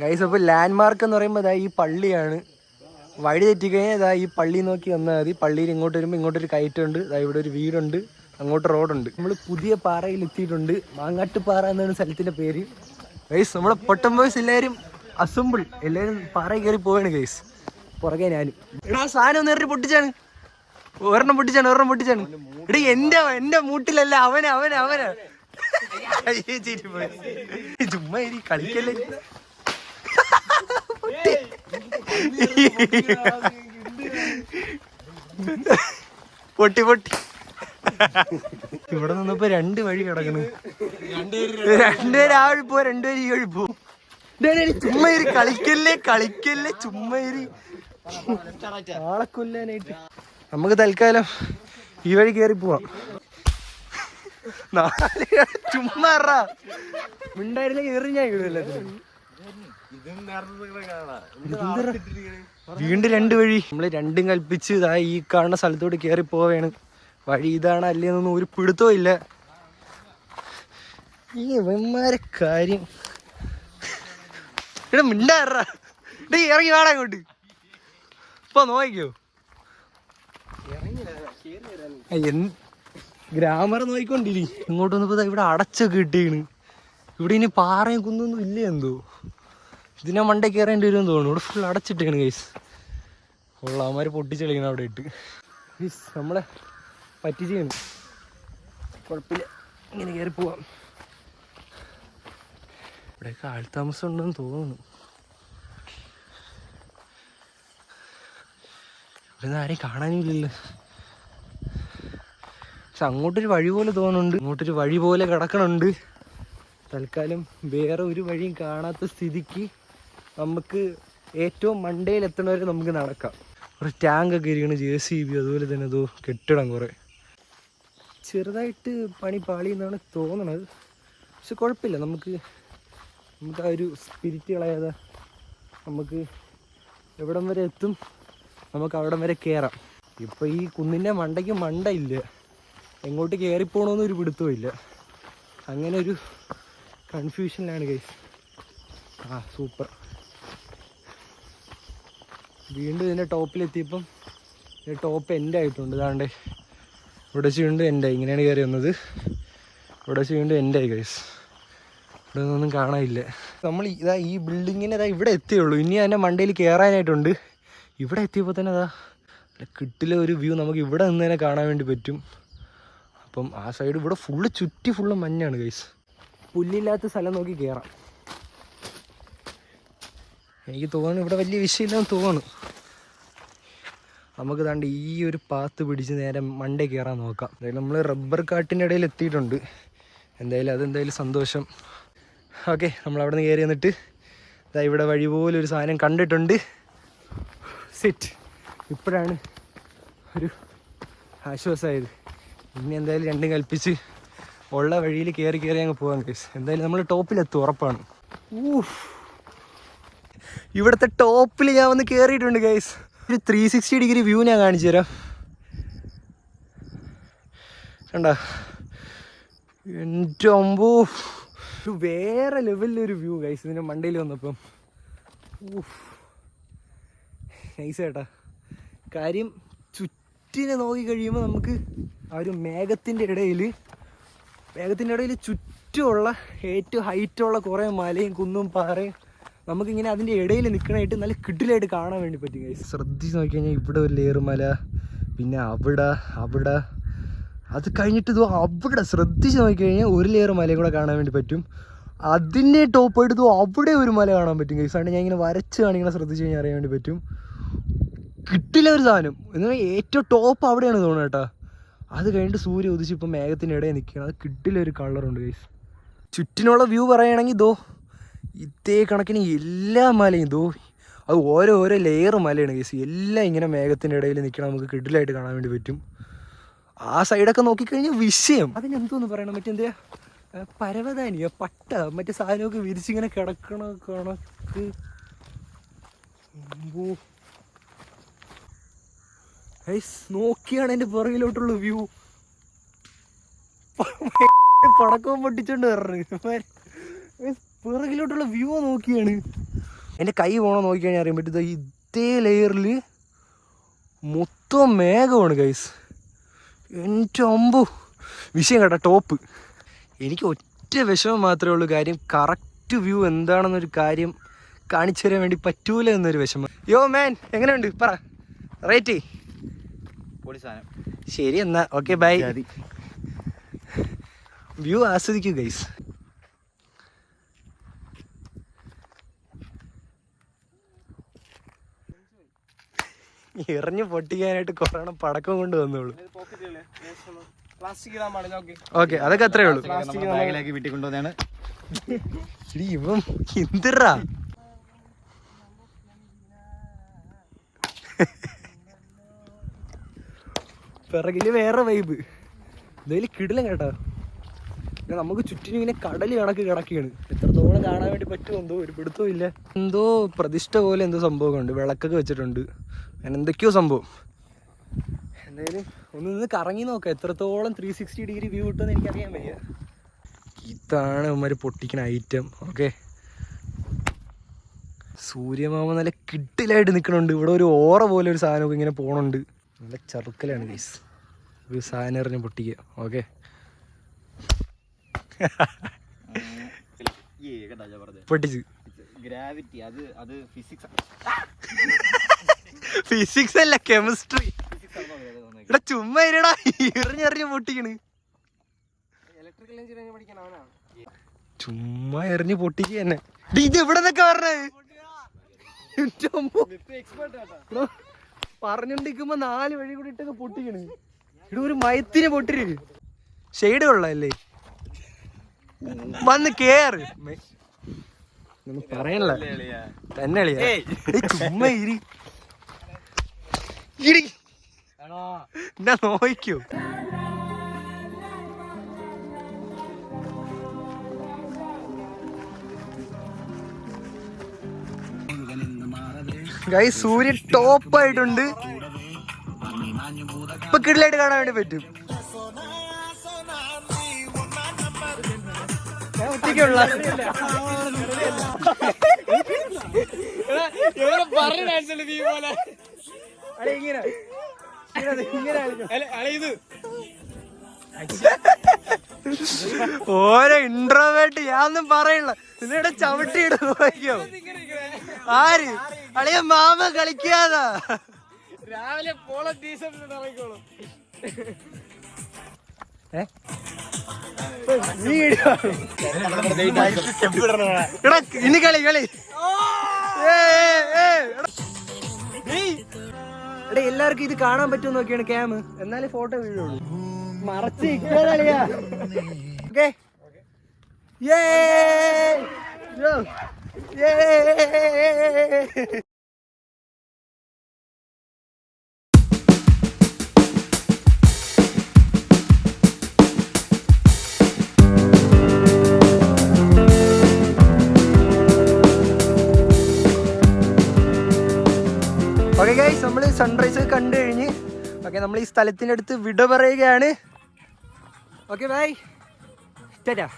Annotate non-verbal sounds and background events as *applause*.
Guys അപ്പോൾ land mark എന്ന് പറയുമ്പോൾ ഈ പള്ളിയാണ്. വഴി തെറ്റിക്കഴിഞ്ഞാൽ ഇതാ ഈ പള്ളി നോക്കി വന്നാൽ മതി. പള്ളിയിൽ ഇങ്ങോട്ട് വരുമ്പോൾ ഇങ്ങോട്ടൊരു കയറ്റമുണ്ട്. ഇതാ ഇവിടെ ഒരു വീടുണ്ട്. അങ്ങോട്ട് റോഡുണ്ട്. നമ്മൾ പുതിയ പാറയിൽ എത്തിയിട്ടുണ്ട്. മാങ്ങാട്ട് പാറ എന്നാണ് സ്ഥലത്തിന്റെ പേര്. ഗൈസ് നമ്മുടെ പൊട്ടം ബോയ്സ് എല്ലാവരും അസംബിൾ എല്ലാവരും പാറയിൽ കയറി പോവാണ് ഗൈസ് പുറകെ ഞാനും. എടാ സാധനം എറിഞ്ഞ് പൊട്ടിച്ചാണ്. ഒരെണ്ണം പൊട്ടിച്ചാണ് ഒരെണ്ണം പൊട്ടിച്ചാണ്. എടാ എന്റെ എന്റെ മൂട്ടിലല്ല അവനെ അവനെ അവനെ. ചുമ്മാ കളിക്കല്ലേ. പൊട്ടി പൊട്ടി. ഇവിടെ നിന്നപ്പോ രണ്ട് വഴി കിടക്കണ്. രണ്ടുപേര് ആ വഴി പോ രണ്ടുപേര് ഈ വഴി പോ. ചുമ്മേരി കളിക്കല്ലേ കളിക്കല്ലേ ചുമ്മേരി ഇരി. ആളെ കൊല്ലാനായിട്ട്. നമുക്ക് തൽക്കാലം ഈ വഴി കേറി പോവാം. നാല് ചുമ്മാ ഇറ. മിണ്ടായിരുന്നെങ്കിൽ എറിഞ്ഞാ എല്ലാത്തിനും ഇതെന്തെടാ? വീണ്ടും രണ്ട് വഴി. നമ്മൾ രണ്ടും കൽപ്പിച്ച് ഇതാ ഈ കാണുന്ന സ്ഥലത്തോട്ട് കേറി പോവേണ് വഴി ഇതാണ് അല്ലേന്നൊന്നും ഒരു പിടുത്തോ ഇല്ല. ഈ ഇവന്മാരെ കാര്യം. ഇവിടെ മിണ്ടാറ ഡേ ഇറങ്ങി വാടാ അങ്ങോട്ട് ഇപ്പൊ നോക്കിയോ ഗ്രാമർ നോക്കിക്കൊണ്ടിരി ഇങ്ങോട്ട് വന്നപ്പോ ദാ ഇവിടെ അടച്ചൊക്കെ കിട്ടിയാണ് ഇവിടെ ഇനി പാറയും കുന്നൊന്നും ഇല്ല എന്തോ? ഇതിനെ മണ്ടേ കയറേണ്ടി വരുമെന്ന് തോന്നുന്നു. ഇവിടെ ഫുൾ അടച്ചിട്ടാണ് ഗൈസ് അവന്മാര് പൊട്ടിച്ചെളിക്കണം അവിടെ ഇട്ട്. ഗൈസ് നമ്മളെ ചെയ്യണം കുഴപ്പമില്ല. ഇങ്ങനെ കയറി പോവാം. ഇവിടെയൊക്കെ ആൾത്താമസം ഉണ്ടെന്ന് തോന്നുന്നു. ഇവിടെ ആരെയും കാണാനുമില്ലല്ലോ പക്ഷെ അങ്ങോട്ടൊരു വഴി പോലെ തോന്നുന്നുണ്ട്. ഇങ്ങോട്ടൊരു വഴി പോലെ കിടക്കണുണ്ട്. തൽക്കാലം വേറെ ഒരു വഴിയും കാണാത്ത സ്ഥിതിക്ക് നമുക്ക് ഏറ്റവും മണ്ടയിൽ എത്തണവരെ നമുക്ക് നടക്കാം. ഒരു ടാങ്ക് ഒക്കെ ഇരിക്കണം ജെ സി ബി അതുപോലെ തന്നെ അതോ കെട്ടിടം കുറേ. ചെറുതായിട്ട് പണി പാളി എന്നാണ് തോന്നണത്. പക്ഷെ കുഴപ്പമില്ല നമുക്ക് നമുക്ക് ആ ഒരു സ്പിരിറ്റ് കളയാതെ നമുക്ക് എവിടം വരെ എത്തും നമുക്ക് അവിടം വരെ കയറാം ഇപ്പം ഈ കുന്നിന്റെ മണ്ടയ്ക്ക് മണ്ട ഇല്ല. എങ്ങോട്ട് കയറിപ്പോണമെന്ന് ഒരു പിടുത്തവും ഇല്ല. അങ്ങനെ ഒരു കൺഫ്യൂഷനിലാണ് കേസ് ആ സൂപ്പർ വീണ്ടും ഇതിന്റെ ടോപ്പിലെത്തിയപ്പം ഇതിന്റെ ടോപ്പ് എന്റെ ആയിട്ടുണ്ട്. ഇതാണ്ട് ഇവിടെ വീണ്ടും എന്റെ ഇങ്ങനെയാണ് കയറി വന്നത്. ഇവിടെ വീണ്ടും എന്റെ ആയി ഗൈസ് ഇവിടെ നിന്നൊന്നും കാണാനില്ല. നമ്മൾ ഇതാ ഈ ബിൽഡിങ്ങിന് ഇതാ ഇവിടെ എത്തിയുള്ളൂ. ഇനി അതിന്റെ മണ്ടയിൽ കയറാനായിട്ടുണ്ട് ഇവിടെ എത്തിയപ്പോൾ തന്നെ അതാ കിട്ടിലെ ഒരു വ്യൂ നമുക്ക് ഇവിടെ നിന്ന് തന്നെ കാണാൻ വേണ്ടി പറ്റും. അപ്പം ആ സൈഡ് ഇവിടെ ഫുള്ള് ചുറ്റി ഫുള്ള് മഞ്ഞാണ് ഗൈസ് പുല്ലില്ലാത്ത സ്ഥലം നോക്കി കയറാം എനിക്ക് തോന്നുന്നു ഇവിടെ വലിയ വിഷയമില്ലെന്ന് തോന്നുന്നു. നമുക്ക് താണ്ട് ഈ ഒരു പാത്ത് പിടിച്ച് നേരെ മണ്ടേ കയറാൻ നോക്കാം. അതായത് നമ്മൾ റബ്ബർ കാട്ടിന്റെ ഇടയിൽ എത്തിയിട്ടുണ്ട്. എന്തായാലും അതെന്തായാലും സന്തോഷം. ഓക്കെ നമ്മൾ അവിടെ നിന്ന് കയറി എന്നിട്ട് ഇതാ ഇവിടെ വഴി പോലെ ഒരു സാധനം കണ്ടിട്ടുണ്ട്. സെറ്റ് ഇപ്പോഴാണ് ഒരു ആശ്വാസമായത് ഇനി എന്തായാലും രണ്ടും കൽപ്പിച്ച് ഉള്ള വഴിയിൽ കയറി കയറി അങ്ങ് പോകാം കേസ് എന്തായാലും നമ്മൾ ടോപ്പിലെത്തും ഉറപ്പാണ്. ഊഫ് ഇവിടുത്തെ ടോപ്പിൽ ഞാൻ വന്ന് കയറിയിട്ടുണ്ട് ഗൈസ് ഒരു ത്രീ സിക്സ്റ്റി ഡിഗ്രി വ്യൂ ഞാൻ കാണിച്ചു തരാം. കണ്ട? എന്റെ അമ്പോ. ഒരു വേറെ ലെവലിലൊരു വ്യൂ ഗൈസ് ഇതിന്റെ മണ്ടയിൽ വന്നപ്പം. ഊഫ് നൈസ് ചേട്ടാ കാര്യം ചുറ്റിനെ നോക്കി കഴിയുമ്പോൾ നമുക്ക് ആ ഒരു മേഘത്തിന്റെ ഇടയിൽ മേഘത്തിന്റെ ഇടയിൽ ചുറ്റുമുള്ള ഏറ്റവും ഹൈറ്റുള്ള കുറേ മലയും കുന്നും പാറയും നമുക്കിങ്ങനെ അതിന്റെ ഇടയിൽ നിൽക്കണമായിട്ട് നല്ല കിഡിലായിട്ട് കാണാൻ വേണ്ടി പറ്റും ഗൈസ് ശ്രദ്ധിച്ച് നോക്കി കഴിഞ്ഞാൽ ഇവിടെ ഒരു ലേറുമല മല പിന്നെ അവിടെ അവിടെ. അത് കഴിഞ്ഞിട്ട് ഇതോ അവിടെ ശ്രദ്ധിച്ച് നോക്കിക്കഴിഞ്ഞാൽ ഒരു ലെയർ മലയും കൂടെ കാണാൻ വേണ്ടി പറ്റും. അതിന്റെ ടോപ്പ് ആയിട്ട് ഇതോ അവിടെ ഒരു മല കാണാൻ പറ്റും ഗൈസ് ആണ് ഞാൻ ഇങ്ങനെ വരച്ച് കാണിക്കണം ശ്രദ്ധിച്ച് കഴിഞ്ഞാൽ അറിയാൻ വേണ്ടി പറ്റും. കിട്ടില്ല ഒരു സാധനം. എന്ന് പറഞ്ഞാൽ ഏറ്റവും ടോപ്പ് അവിടെയാണ് തോന്നുന്നത് കേട്ടോ. അത് കഴിഞ്ഞിട്ട് സൂര്യ ഉദിച്ച് ഇപ്പം മേഘത്തിന്റെ ഇടയിൽ നിൽക്കുകയാണ്. അത് കിട്ടില്ല ഒരു കളറുണ്ട് ഗൈസ് ചുറ്റിനുള്ള വ്യൂ പറയുകയാണെങ്കിൽ ദോ ഇതേ കണക്കിന് എല്ലാ മലയും ദോ അത് ഓരോ ഓരോ ലെയർ മലയാണ് കേസ് എല്ലാം ഇങ്ങനെ മേഘത്തിന്റെ ഇടയിൽ നിൽക്കണം നമുക്ക് കിഡിലായിട്ട് കാണാൻ വേണ്ടി പറ്റും. ആ സൈഡൊക്കെ നോക്കിക്കഴിഞ്ഞാൽ വിഷയം. അതിനെന്തോന്ന് പറയണം? മറ്റെന്താ പരവതാനിയ? പട്ട? മറ്റേ സാധനമൊക്കെ വിരിച്ചിങ്ങനെ കിടക്കണ കണക്ക്. നോക്കിയാണ് എന്റെ പുറകിലോട്ടുള്ള വ്യൂ പടക്കവും പൊട്ടിച്ചോണ്ട് പറഞ്ഞു പിറകിലോട്ടുള്ള വ്യൂ നോക്കിയാണ്. എന്റെ കൈ പോണോ നോക്കിക്കഴിഞ്ഞാൽ അറിയാൻ പറ്റും ഇതേ ലെയറിൽ മൊത്തം മേഘമാണ് ഗൈസ് എന്റെ അമ്പു. വിഷയം കേട്ടോ ടോപ്പ് എനിക്ക് ഒറ്റ വിഷമം മാത്രമേ ഉള്ളൂ. കാര്യം കറക്റ്റ് വ്യൂ എന്താണെന്നൊരു കാര്യം കാണിച്ചു തരാൻ വേണ്ടി പറ്റൂല എന്നൊരു വിഷമം. യോ മാൻ എങ്ങനെയുണ്ട്? പറ. റേറ്റ് ശരി എന്നാ. ഓക്കെ ബൈ വ്യൂ ആസ്വദിക്കൂ ഗൈസ് എറിഞ്ഞു പൊട്ടിക്കാനായിട്ട് കൊറോണ പടക്കം കൊണ്ട് വന്നോളൂ ഓക്കെ. അതൊക്കെ അത്രേ ഉള്ളൂ. ബാഗിലേക്ക് വീട്ടിൽ കൊണ്ടുവന്നാണ് ഇവൻ എന്തിറാ പിറകിൽ വേറെ വൈബ് എന്തായാലും കിടിലം കേട്ടോ. നമുക്ക് ചുറ്റിനും ഇങ്ങനെ കടൽ കണക്ക് കിടക്കുകയാണ്. എത്രത്തോളം കാണാൻ വേണ്ടി പറ്റുമോ? എന്തോ ഒരു പിടുത്തവും ഇല്ല. എന്തോ പ്രതിഷ്ഠ പോലെ എന്തോ സംഭവമൊക്കെ ഉണ്ട് വിളക്കൊക്കെ വെച്ചിട്ടുണ്ട്. അങ്ങനെ എന്തൊക്കെയോ സംഭവം. എന്തായാലും ഒന്ന് നിന്ന് കറങ്ങി നോക്കാം. എത്രത്തോളം ത്രീ സിക്സ്റ്റി ഡിഗ്രി വ്യൂ കിട്ടുമെന്ന് എനിക്കറിയാൻ വയ്യ. ഇതാണ് ഇവന്മാർ പൊട്ടിക്കണ ഐറ്റം ഓക്കെ സൂര്യമാമ നല്ല കിട്ടിലായിട്ട് നിൽക്കണുണ്ട് ഇവിടെ ഒരു ഓറ പോലെ ഒരു സാധനമൊക്കെ ഇങ്ങനെ പോകണുണ്ട് നല്ല ചെറുക്കലാണ് ഗൈസ് ഒരു സാധനം എറിഞ്ഞ് പൊട്ടിക്കുക. ഓക്കെ പൊട്ടിച്ച്. ഗ്രാവിറ്റി അത് അത് ഫിസിക്സ് *laughs* ഫിസിക്സ് അല്ല കെമിസ്ട്രി ഇവിടെ ചുമ്മാ ഇരടാ. എറിഞ്ഞെറിഞ്ഞ് പൊട്ടിക്കണ്. ചുമ്മാ എറിഞ്ഞ് പൊട്ടിക്കുക തന്നെ ഇത് എവിടെ നിന്നൊക്കെ പറഞ്ഞത് പറഞ്ഞോണ്ടിരിക്കുമ്പോ നാല് വഴി കൂടി ഇട്ടൊക്കെ പൊട്ടിക്കണ്. ഇവിടെ ഒരു മയത്തിന് പൊട്ടിര്. ഷെയ്ഡ് കൊള്ളാല്ലേ? വന്ന് കേറ്. പറയണല്ലേ തന്നെ ചുമ്മാ ഇരി. ഇടി. എന്നാ നോക്കൂ ഗൈ സൂര്യ ടോപ്പ് ആയിട്ടുണ്ട്. ഇപ്പൊ കിടിലായിട്ട് കാണാൻ വേണ്ടി പറ്റും. ഒറ്റയ്ക്കുള്ള. പറഞ്ഞു അളി ഇങ്ങനെ. ഇങ്ങനെ. ഇത്. ഓരോ ഇൻട്രോവേർട്ട് ഞാനൊന്നും പറയില്ല. നിന്നെ ചവിട്ടിയിട് നോക്കിയോ? ആര്? അളിയ മാമ കളിക്കാതാ. രാവിലെ പോള ഇനി കളി കളി. ഏ, ഏ, ഏ, എടാ. എല്ലാവർക്കും ഇത് കാണാൻ പറ്റുമെന്ന് നോക്കിയാണ് ക്യാമ് എന്നാലേ ഫോട്ടോ വീഴുള്ളൂ. മറച്ച് ഓക്കെ ഓക്കെ സൺറൈസ് കണ്ടു കഴിഞ്ഞ് ഓക്കെ നമ്മൾ ഈ സ്ഥലത്തിന്റെ അടുത്ത് വിട പറയുകയാണ്. Okay bye Tata